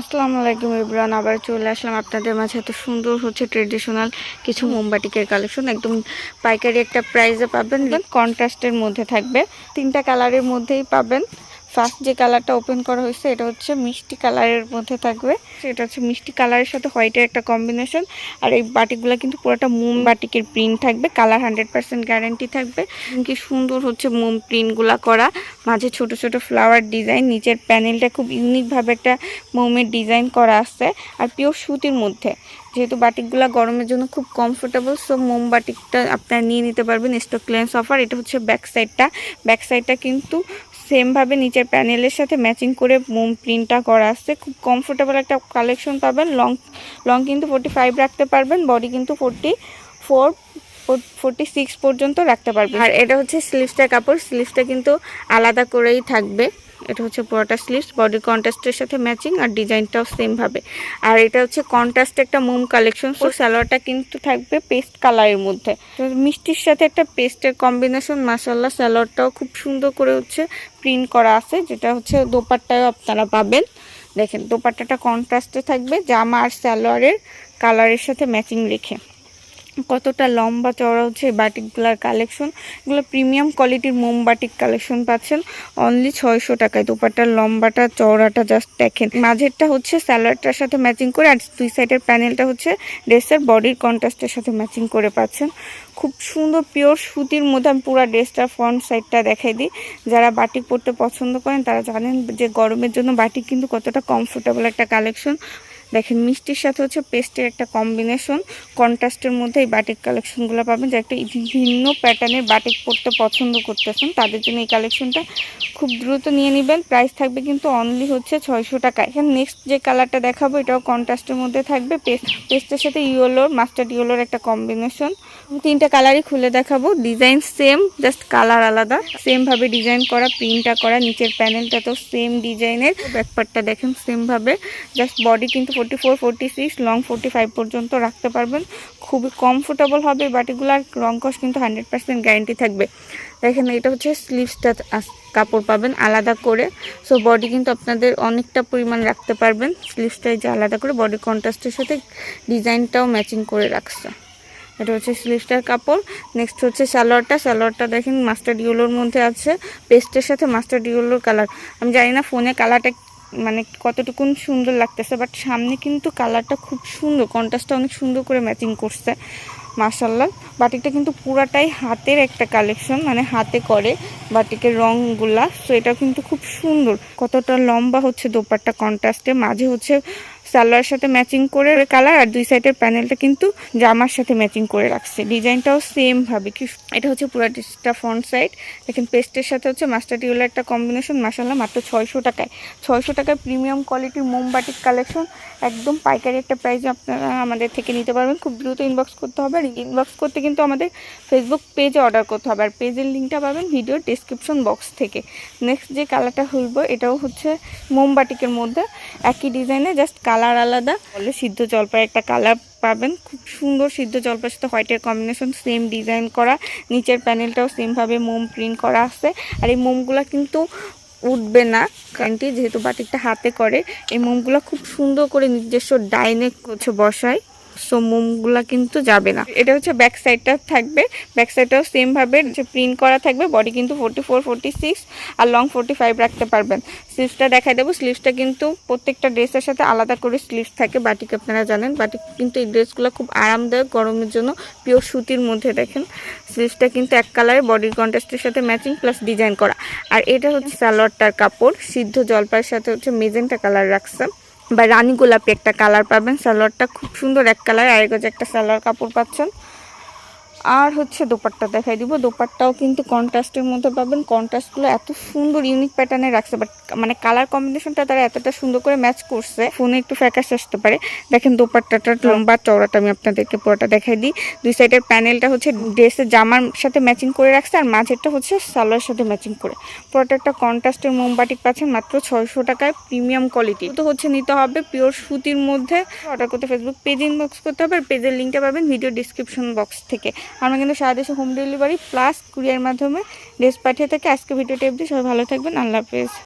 আসসালামু আলাইকুম ইবরান আবার চলে আসলাম আপনাদের মাঝে। এত সুন্দর হচ্ছে ট্রেডিশনাল কিছু মোমবাটিকের কালেকশন একদম পাইকারি একটা প্রাইসে পাবেন। কন্ট্রাস্টের মধ্যে থাকবে। তিনটা কালারের মধ্যেই পাবেন। ফার্স্ট যে কালারটা ওপেন করা হয়েছে, এটা হচ্ছে মিষ্টি কালারের মধ্যে থাকবে। এটা হচ্ছে মিষ্টি কালারের সাথে হোয়াইটের একটা কম্বিনেশন আর এই বাটিকগুলো কিন্তু পুরোটা মোম বাটিকের প্রিন্ট থাকবে কালার হান্ড্রেড পার্সেন্ট গ্যারেন্টি থাকবে। কি সুন্দর হচ্ছে মোম প্রিন্টগুলা করা। মাঝে ছোট ছোট ফ্লাওয়ার ডিজাইন নিচের প্যানেলটা খুব ইউনিকভাবে একটা মোমের ডিজাইন করা আছে। আর পিওর সুতির মধ্যে। যেহেতু বাটিকগুলো গরমের জন্য খুব কমফোর্টেবল সো মোম বাটিকটা আপনারা নিয়ে নিতে পারবেন স্টক ক্লিয়ারেন্স অফার এটা হচ্ছে ব্যাক সাইডটা ব্যাক সাইডটা কিন্তু সেমভাবে নিচের প্যানেলের সাথে ম্যাচিং করে মোম প্রিন্টটা করা আছে। খুব কমফোর্টেবল একটা কালেকশন পাবেন। লং লং কিন্তু ফোর্টি ফাইভ রাখতে পারবেন। বডি কিন্তু ফোর্টি ফোর ফোর্টি সিক্স পর্যন্ত রাখতে পারবেন আর এটা হচ্ছে স্লিভসটার কাপড়। স্লিভসটা কিন্তু আলাদা করেই থাকবে। এটা হচ্ছে পুরোটা স্লিভস বডি কন্ট্রাস্টের সাথে ম্যাচিং আর ডিজাইনটাও সেমভাবে আর এটা হচ্ছে কন্ট্রাস্ট একটা মোম কালেকশন সো সালোয়ারটা কিন্তু থাকবে পেস্ট কালারের মধ্যে। তো মিষ্টির সাথে একটা পেস্টের কম্বিনেশন মাসাল্লাহ সালোয়ারটাও খুব সুন্দর করে হচ্ছে প্রিন্ট করা আছে যেটা হচ্ছে দোপাট্টাও আপনারা পাবেন। দেখেন দোপাট্টাটা কন্ট্রাস্টে থাকবে জামা আর সালোয়ারের কালারের সাথে ম্যাচিং রেখে। কতটা লম্বা চওড়া হচ্ছে বাটিকগুলার কালেকশন এগুলো প্রিমিয়াম কোয়ালিটির মোম বাটিক কালেকশন পাচ্ছেন। অনলি ছয়শো টাকায়। দোপাটার লম্বাটা, চওড়াটা জাস্ট দেখেন। মাঝেরটা হচ্ছে স্যালোয়ারটার সাথে ম্যাচিং করে, আর দুই সাইডের প্যানেলটা হচ্ছে ড্রেসের বডির কন্ট্রাস্টের সাথে ম্যাচিং করে পাচ্ছেন। খুব সুন্দর পিওর সুতির মধ্যে আমি পুরো ড্রেসটার ফ্রন্ট সাইডটা দেখাই দিই। যারা বাটিক পরতে পছন্দ করেন, তারা জানেন যে গরমের জন্য বাটিক কিন্তু কতটা কমফোর্টেবল একটা কালেকশন দেখেন, মিষ্টির সাথে হচ্ছে পেস্টের একটা কম্বিনেশন কন্ট্রাস্টের মধ্যে এই বাটিক কালেকশনগুলো পাবেন, যে একটা ভিন্ন প্যাটার্নের বাটিক পরতে পছন্দ করতেছেন, তাদের জন্য এই কালেকশনটা খুব দ্রুত নিয়ে নেবেন। প্রাইস থাকবে কিন্তু অনলি হচ্ছে ছয়শো টাকা এখানে নেক্সট যে কালারটা দেখাবো, এটাও কন্ট্রাস্টের মধ্যে থাকবে। পেস্ট পেস্টের সাথে ইয়েলোর মাস্টার্ড ইয়েলোর একটা কম্বিনেশন তিনটা কালারই খুলে দেখাবো। ডিজাইন সেম জাস্ট কালার আলাদা। সেমভাবে ডিজাইন করা প্রিন্টটা করা, নিচের প্যানেলটা তো সেম ডিজাইনের ব্যাকপার্টটা দেখেন সেমভাবে জাস্ট বডি কিন্তু forty four forty six long forty five পর্যন্ত রাখতে পারবেন। খুবই কমফোর্টেবল হবে বাটিগুলো আর রংকশ কিন্তু হান্ড্রেড পার্সেন্ট গ্যারেন্টি থাকবে। দেখেন, এটা হচ্ছে স্লিভসটা কাপড় পাবেন আলাদা করে। সো বডি কিন্তু আপনাদের অনেকটা পরিমাণ রাখতে পারবেন। স্লিভসটাই যে আলাদা করে বডি কন্ট্রাস্টের সাথে ডিজাইনটাও ম্যাচিং করে রাখছে। এটা হচ্ছে স্লিভসটার কাপড়। নেক্সট হচ্ছে সালোয়ারটা। সালোয়ারটা দেখেন মাস্টার ইউলোর মধ্যে আছে। পেস্টের সাথে মাস্টার্ড ইউলোর কালার আমি জানি না ফোনে কালারটা মানে কতটুকুন সুন্দর লাগতেছে বাট সামনে কিন্তু কালারটা খুব সুন্দর কন্ট্রাস্টটা অনেক সুন্দর করে ম্যাচিং করছে মার্শাল্লাহ বাটিকটা কিন্তু পুরাটাই হাতের একটা কালেকশন মানে হাতে করে বাটিকের রঙগুলা তো এটা কিন্তু খুব সুন্দর। কতটা লম্বা হচ্ছে দোপারটা কন্ট্রাস্টে মাঝে হচ্ছে সালোয়ার সাথে ম্যাচিং করে কালার আর দুই সাইডের প্যানেলটা কিন্তু জামার সাথে ম্যাচিং করে রাখছে। ডিজাইনটাও সেম ভাবে। কি এটা হচ্ছে পুরো ডিসটা ফ্রন্ট সাইড দেখেন পেস্টের সাথে হচ্ছে মাস্টার টিউলার একটা কম্বিনেশন মাসাল্লাহ মাত্র ছয়শো টাকায়। ছয়শো টাকায় প্রিমিয়াম কোয়ালিটির মোমবাটিক কালেকশন একদম পাইকারি একটা প্রাইসে আপনারা আমাদের থেকে নিতে পারবেন। খুব দ্রুত ইনবক্স করতে হবে। আর ইনবক্স করতে কিন্তু আমাদের ফেসবুক পেজে অর্ডার করতে হবে। আর পেজের লিঙ্কটা পাবেন ভিডিও ডিসক্রিপশন বক্স থেকে। নেক্সট যে কালারটা হইব, এটাও হচ্ছে মোমবাটিকের মধ্যে। একই ডিজাইনে জাস্ট আলাদা। বলে সিদ্ধ জলপাই একটা কালার পাবেন। খুব সুন্দর সিদ্ধ জলপাইয়ের সাথে হোয়াইটের কম্বিনেশন সেম ডিজাইন করা। নিচের প্যানেলটাও সেমভাবে মোম প্রিন্ট করা আছে। আর এই মোমগুলো কিন্তু উঠবে না। কারণটি যেহেতু বাটিকটা হাতে করে, এই মোমগুলো খুব সুন্দর করে নিজস্ব ডাইনে বসায়। সো মোমগুলা কিন্তু যাবে না। এটা হচ্ছে ব্যাক সাইডটা থাকবে। ব্যাক সাইডটাও সেমভাবে যে প্রিন্ট করা থাকবে বডি কিন্তু ফোর্টি ফোর ফোর্টি সিক্স আর লং ফোর্টি ফাইভ রাখতে পারবেন। স্লিভসটা দেখাই দেবো। স্লিভসটা কিন্তু প্রত্যেকটা ড্রেসের সাথে আলাদা করে স্লিভস থাকে বাটিক আপনারা জানেন। বাটিক কিন্তু এই ড্রেসগুলো খুব আরামদায়ক, গরমের জন্য পিওর সুতির মধ্যে দেখেন। স্লিভসটা কিন্তু এক কালারে বডির কন্ট্রাস্টের সাথে ম্যাচিং প্লাস ডিজাইন করা। আর এটা হচ্ছে সালোয়ারটার কাপড়, সিদ্ধ জলপাইয়ের সাথে হচ্ছে মেজেন্টা কালার রাখছে। বা রানী গোলাপি একটা কালার পাবেন। সালোয়ারটা খুব সুন্দর এক কালার। আর একটা সালোয়ার কাপড় পাচ্ছেন। আর হচ্ছে দোপাট্টা দেখাই দিব। দোপাট্টাও কিন্তু কন্ট্রাস্টের মধ্যে পাবেন। কন্ট্রাস্টগুলো এত সুন্দর ইউনিক প্যাটার্নে রাখছে বাট মানে কালার কম্বিনেশনটা তারা এতটা সুন্দর করে ম্যাচ করছে ফোনে একটু ফ্যাকাস আসতে পারে। দেখেন দোপাট্টাটা লম্বা চওড়াটা আমি আপনাদেরকে পুরোটা দেখাই দিই। দুই সাইডের প্যানেলটা হচ্ছে ড্রেসের জামার সাথে ম্যাচিং করে রাখছে আর মাঝেরটা হচ্ছে সালোয়ার সাথে ম্যাচিং করে। পুরোটা একটা কন্ট্রাস্টের মোমবাটিক পাচ্ছেন মাত্র ছয়শো টাকায় প্রিমিয়াম কোয়ালিটি তো হচ্ছে নিতে হবে পিওর সুতির মধ্যে। অর্ডার করতে ফেসবুক পেজ ইনবক্স করতে হবে আর পেজের লিঙ্কটা পাবেন ভিডিও ডিসক্রিপশন বক্স থেকে। আমরা কিন্তু সারা দেশে হোম ডেলিভারি প্লাস কুরিয়ার মাধ্যমে ড্রেস পাঠিয়ে থাকি। আজকে ভিডিওটি অবধি। সবাই ভালো থাকবেন। আল্লাহ হাফেজ।